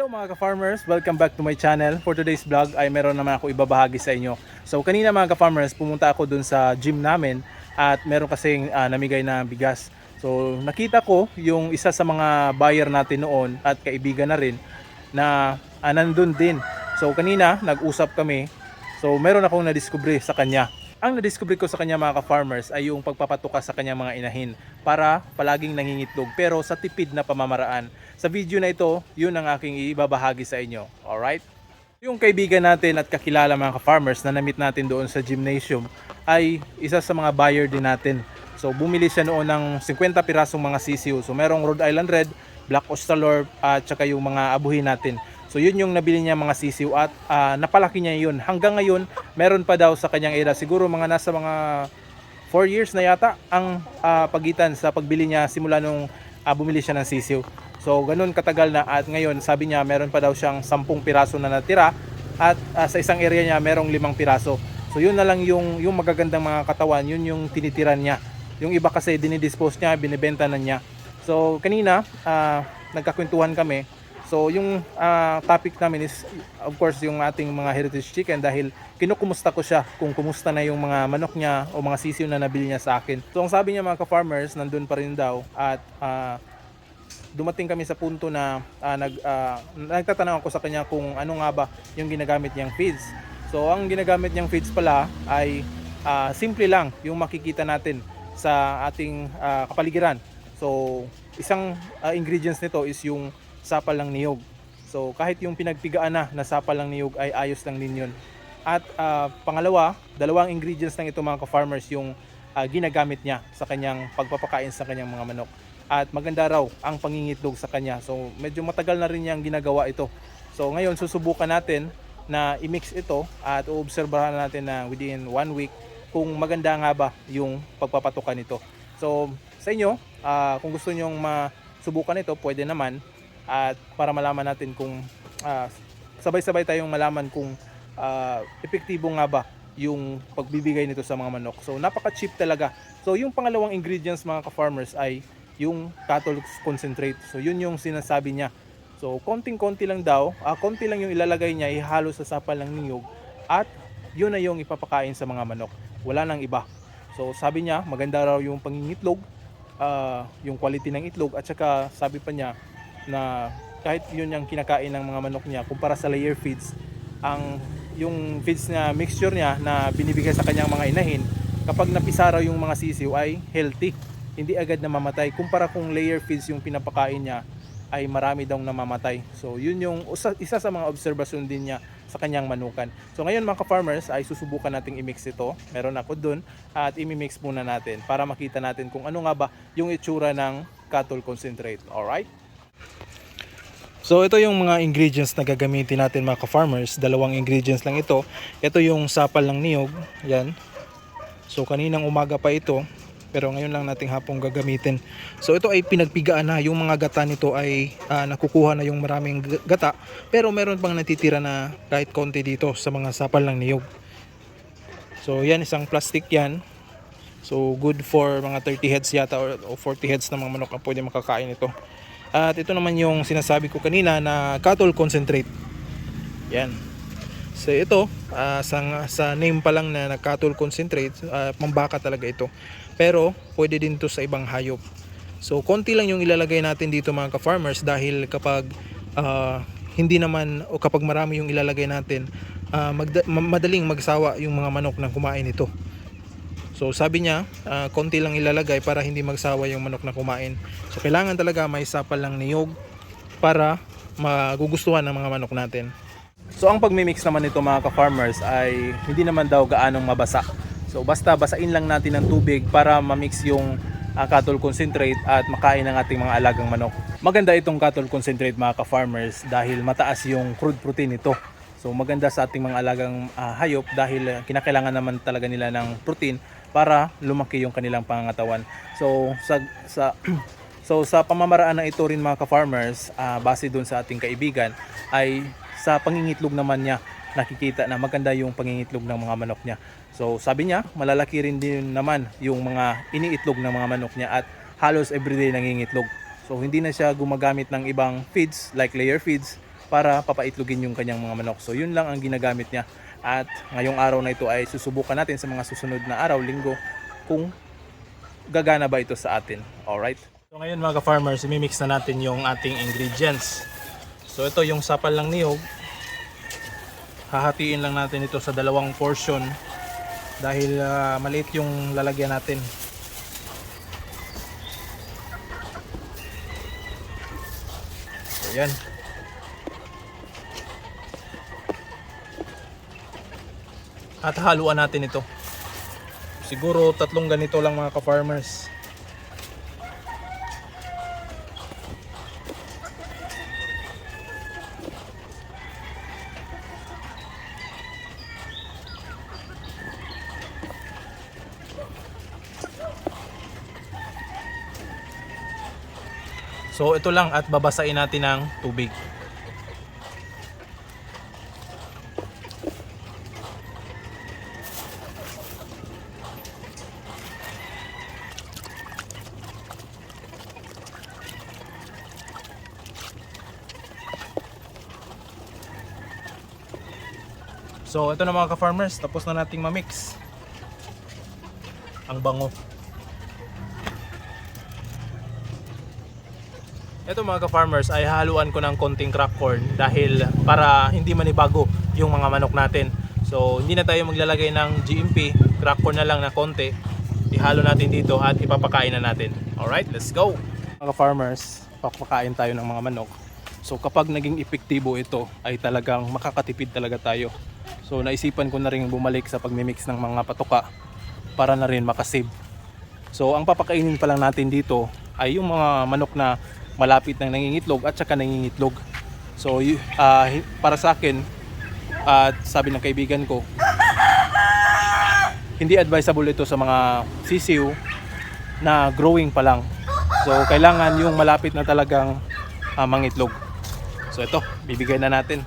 Hello mga ka-farmers, welcome back to my channel. For today's vlog ay meron naman ako ibabahagi sa inyo. So kanina mga ka-farmers, pumunta ako dun sa gym namin at meron kasing ah, namigay na bigas. So nakita ko yung isa sa mga buyer natin noon at kaibigan na rin na ah, nandun din. So kanina nag-usap kami. So meron akong nadiskubre sa kanya. Ang nadiskubre ko sa kanya mga ka-farmers ay yung pagpapatuka sa kanyang mga inahin para palaging nangingitlog pero sa tipid na pamamaraan. Sa video na ito, yun ang aking ibabahagi sa inyo. Alright? Yung kaibigan natin at kakilala mga ka-farmers na namit natin doon sa gymnasium ay isa sa mga buyer din natin. So bumili siya noon ng 50 pirasong mga sisiw. So merong Rhode Island Red, Black Australorp at saka yung mga abuhin natin. So yun yung nabili niya mga sisiw at ah, napalaki niya yun. Hanggang ngayon, meron pa daw sa kanyang edad. Siguro mga nasa mga 4 years na yata ang ah, pagitan sa pagbili niya simula nung ah, bumili siya ng sisiw. So ganun katagal na at ngayon sabi niya meron pa daw siyang 10 piraso na natira at ah, sa isang area niya merong 5 piraso. So yun na lang yung yung magagandang mga katawan, yun yung tinitiran niya. Yung iba kasi dinidispose niya, binibenta na niya. So kanina ah, nagkakwentuhan kami. So yung ah, topic namin is of course yung ating mga heritage chicken dahil kinukumusta ko siya kung kumusta na yung mga manok niya o mga sisiw na nabili niya sa akin. So ang sabi niya mga ka-farmers nandun pa rin daw at ah, dumating kami sa punto na ah, nag ah, nagtatanong ako sa kanya kung ano nga ba yung ginagamit niyang feeds. So ang ginagamit niyang feeds pala ay ah, simple lang yung makikita natin sa ating ah, kapaligiran. So isang ah, ingredients nito is yung sapal ng niyog. So kahit yung pinagpigaan na na sapal ng niyog ay ayos lang din yun. At ah, pangalawa, dalawang ingredients lang ito mga ka-farmers yung ah, ginagamit niya sa kanyang pagpapakain sa kanyang mga manok at maganda raw ang pangingitlog sa kanya. So medyo matagal na rin niyang ginagawa ito. So ngayon susubukan natin na i-mix ito at uobserbahan natin na within one week kung maganda nga ba yung pagpapatukan nito. So sa inyo, ah, kung gusto nyong masubukan ito, pwede naman at para malaman natin kung ah, sabay-sabay tayong malaman kung ah, epektibo nga ba yung pagbibigay nito sa mga manok. So napaka-cheap talaga. So yung pangalawang ingredients mga ka-farmers ay yung cattle concentrate. So yun yung sinasabi niya. So konting-konti lang daw, ah, konti lang yung ilalagay niya, ihalo sa sapal ng niyog at yun na yung ipapakain sa mga manok. Wala nang iba. So sabi niya, maganda raw yung pangingitlog, ah, yung quality ng itlog at saka sabi pa niya na kahit yun yung kinakain ng mga manok niya kumpara sa layer feeds, ang yung feeds na mixture niya na binibigay sa kanyang mga inahin, kapag napisa raw yung mga sisiw ay healthy hindi agad namamatay. Kumpara kung layer feeds yung pinapakain niya, ay marami daw namamatay. So yun yung isa sa mga obserbasyon din niya sa kanyang manukan. So ngayon mga ka-farmers ay susubukan nating i-mix ito. Meron ako dun at i-mix muna natin para makita natin kung ano nga ba yung itsura ng cattle concentrate. Alright? So ito yung mga ingredients na gagamitin natin mga ka-farmers. Dalawang ingredients lang ito. Ito yung sapal ng niyog. Yan. So kaninang umaga pa ito. Pero ngayon lang nating hapong gagamitin. So ito ay pinagpigaan na. Yung mga gata nito ay ah, nakukuha na yung maraming gata. Pero meron pang natitira na kahit konti dito sa mga sapal ng niyog. So yan isang plastic yan. So good for mga 30 heads yata or, o 40 heads na mga manok ang pwede makakain ito. At ito naman yung sinasabi ko kanina na cattle concentrate. Yan. So ito, ah, sa, sa name pa lang na, cattle concentrate, ah, pambaka talaga ito. Pero pwede din to sa ibang hayop. So konti lang yung ilalagay natin dito mga ka-farmers dahil kapag ah, hindi naman o kapag marami yung ilalagay natin, ah, magda- ma- madaling magsawa yung mga manok na kumain ito. So sabi niya, ah, konti lang ilalagay para hindi magsawa yung manok na kumain. So kailangan talaga may sapal lang niyog para magugustuhan ng mga manok natin. So ang pagmimix naman nito mga ka-farmers ay hindi naman daw gaanong mabasa. So basta basain lang natin ng tubig para ma-mix yung ah, cattle concentrate at makain ng ating mga alagang manok. Maganda itong cattle concentrate mga ka-farmers dahil mataas yung crude protein nito. So maganda sa ating mga alagang ah, hayop dahil ah, kinakailangan naman talaga nila ng protein para lumaki yung kanilang pangangatawan. So sa sa So sa pamamaraan ng ito rin mga ka-farmers, ah, base doon sa ating kaibigan, ay sa pangingitlog naman niya nakikita na maganda yung pangingitlog ng mga manok niya. So sabi niya, malalaki rin din naman yung mga iniitlog ng mga manok niya at halos everyday nangingitlog. So hindi na siya gumagamit ng ibang feeds like layer feeds para papaitlogin yung kanyang mga manok. So yun lang ang ginagamit niya. At ngayong araw na ito ay susubukan natin sa mga susunod na araw, linggo, kung gagana ba ito sa atin. Alright? So ngayon mga ka-farmers, imimix na natin yung ating ingredients. So ito yung sapal ng niyog. Hahatiin lang natin ito sa dalawang portion dahil ah, maliit yung lalagyan natin. So. At haluan natin ito. Siguro tatlong ganito lang mga ka-farmers. So ito lang at babasain natin ng tubig. So ito na mga ka-farmers, tapos na nating ma-mix. Ang bango. Ito mga ka-farmers ay haluan ko ng konting crack corn dahil para hindi manibago yung mga manok natin. So hindi na tayo maglalagay ng GMP, crack corn na lang na konti. Ihalo natin dito at ipapakain na natin. Alright, let's go! Mga ka-farmers, papakain tayo ng mga manok. So kapag naging epektibo ito ay talagang makakatipid talaga tayo. So naisipan ko na rin bumalik sa pagmimix ng mga patoka para na rin makasave. So ang papakainin pa lang natin dito ay yung mga manok na malapit ng nangingitlog at saka nangingitlog. So hi- para sa akin at sabi ng kaibigan ko hindi advisable ito sa mga sisiw na growing pa lang. So kailangan yung malapit na talagang ah, mangitlog. So ito, bibigay na natin.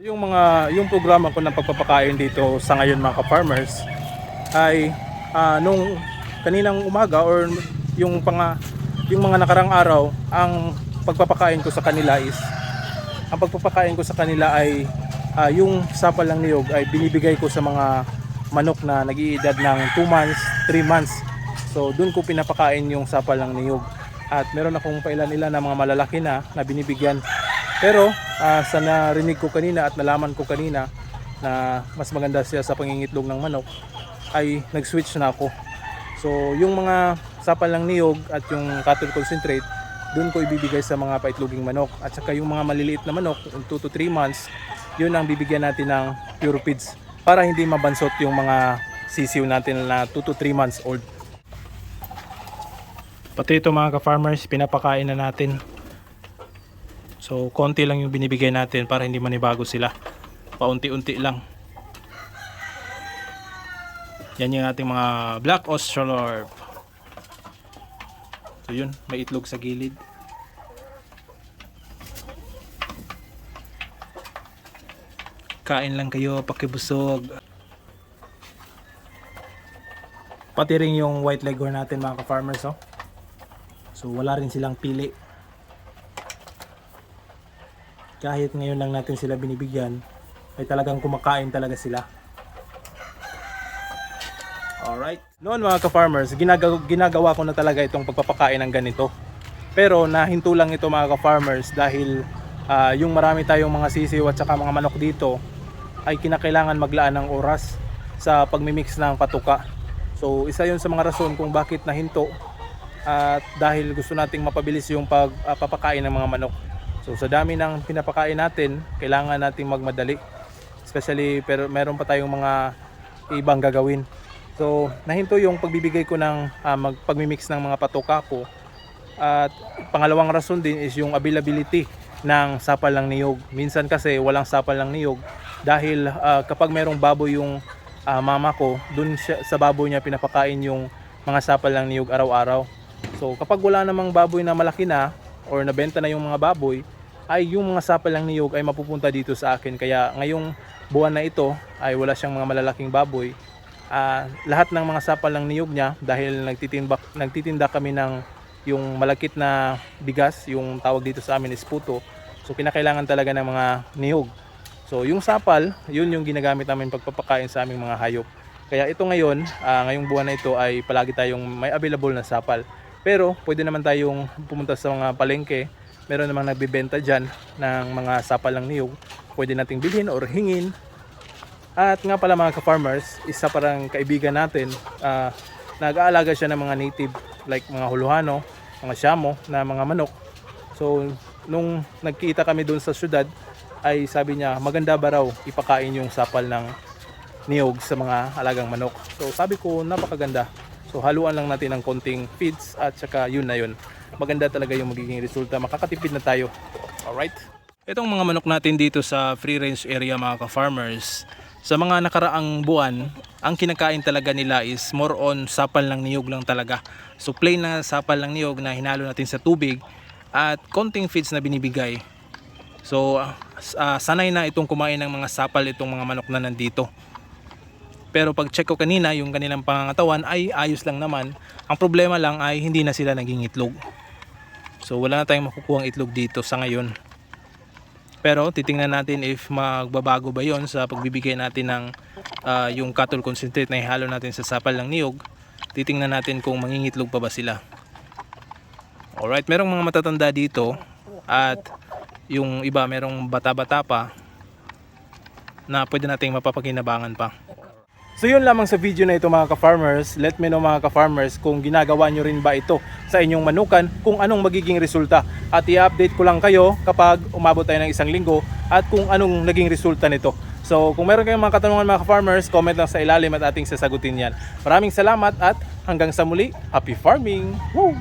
Yung mga yung programa ko ng pagpapakain dito sa ngayon mga ka-farmers ay ah, nung kaninang umaga or yung panga yung mga nakarang araw ang pagpapakain ko sa kanila is ang pagpapakain ko sa kanila ay ah, yung sapal ng niyog ay binibigay ko sa mga manok na nag-iedad ng 2 months, 3 months. So doon ko pinapakain yung sapal ng niyog. At meron akong pailan-ilan na mga malalaki na na binibigyan. Pero ah, sa narinig ko kanina at nalaman ko kanina na mas maganda siya sa pangingitlog ng manok ay nag-switch na ako. So yung mga sapal ng niyog at yung cattle concentrate doon ko ibibigay sa mga paitloging manok. At saka yung mga maliliit na manok 2 to 3 months yun ang bibigyan natin ng pure feeds para hindi mabansot yung mga sisiw natin na 2 to 3 months old. Pati ito mga ka-farmers pinapakain na natin so konti lang yung binibigay natin para hindi manibago sila paunti-unti lang yan yung ating mga black australorp So yun, may itlog sa gilid. Kain lang kayo, pakibusog. Pati rin yung white leghorn natin mga ka-farmers oh. So wala rin silang pili. Kahit ngayon lang natin sila binibigyan, ay talagang kumakain talaga sila. Alright. Noon mga ka-farmers, ginagawa, ko na talaga itong pagpapakain ng ganito. Pero nahinto lang ito mga ka-farmers dahil ah, yung marami tayong mga sisiw at saka mga manok dito ay kinakailangan maglaan ng oras sa pagmimix ng patuka. So isa yun sa mga rason kung bakit nahinto at dahil gusto nating mapabilis yung pagpapakain ng mga manok. So sa dami ng pinapakain natin, kailangan nating magmadali. Especially pero meron pa tayong mga ibang gagawin. So nahinto yung pagbibigay ko ng ah, mag, pagmimix ng mga patuka ko. At pangalawang rason din is yung availability ng sapal ng niyog. Minsan kasi walang sapal ng niyog dahil ah, kapag merong baboy yung ah, mama ko, dun siya, sa baboy niya pinapakain yung mga sapal ng niyog araw-araw. So kapag wala namang baboy na malaki na or nabenta na yung mga baboy, ay yung mga sapal ng niyog ay mapupunta dito sa akin. Kaya ngayong buwan na ito ay wala siyang mga malalaking baboy. Ah, lahat ng mga sapal ng niyog niya dahil nagtitinda, nagtitinda kami ng yung malakit na bigas, yung tawag dito sa amin is puto. So kinakailangan talaga ng mga niyog. So yung sapal, yun yung ginagamit namin pagpapakain sa aming mga hayop. Kaya ito ngayon, ah, ngayong buwan na ito ay palagi tayong may available na sapal. Pero pwede naman tayong pumunta sa mga palengke. Meron namang nagbibenta dyan ng mga sapal ng niyog. Pwede nating bilhin or hingin. At nga pala mga ka-farmers, isa parang kaibigan natin, ah, nag-aalaga siya ng mga native like mga huluhano, mga syamo na mga manok. So nung nagkita kami doon sa syudad, ay sabi niya maganda ba raw ipakain yung sapal ng niyog sa mga alagang manok. So sabi ko napakaganda. So haluan lang natin ng konting feeds at saka yun na yun. Maganda talaga yung magiging resulta. Makakatipid na tayo. Alright? Itong mga manok natin dito sa free range area mga ka-farmers, sa mga nakaraang buwan, ang kinakain talaga nila is more on sapal ng niyog lang talaga. So plain na sapal ng niyog na hinalo natin sa tubig at konting feeds na binibigay. So ah, sanay na itong kumain ng mga sapal itong mga manok na nandito. Pero pag check ko kanina, yung kanilang pangangatawan ay ayos lang naman. Ang problema lang ay hindi na sila naging itlog. So wala na tayong makukuha itlog dito sa ngayon. Pero titingnan natin if magbabago ba yon sa pagbibigay natin ng ah, yung cattle concentrate na ihalo natin sa sapal ng niyog. Titingnan natin kung mangingitlog pa ba sila. Alright, merong mga matatanda dito at yung iba merong bata-bata pa na pwede nating mapapakinabangan pa. So yun lamang sa video na ito mga ka-farmers. Let me know mga ka-farmers kung ginagawa nyo rin ba ito sa inyong manukan, kung anong magiging resulta. At i-update ko lang kayo kapag umabot tayo ng isang linggo at kung anong naging resulta nito. So kung meron kayong mga katanungan mga ka-farmers, comment lang sa ilalim at ating sasagutin yan. Maraming salamat at hanggang sa muli, happy farming! Woo!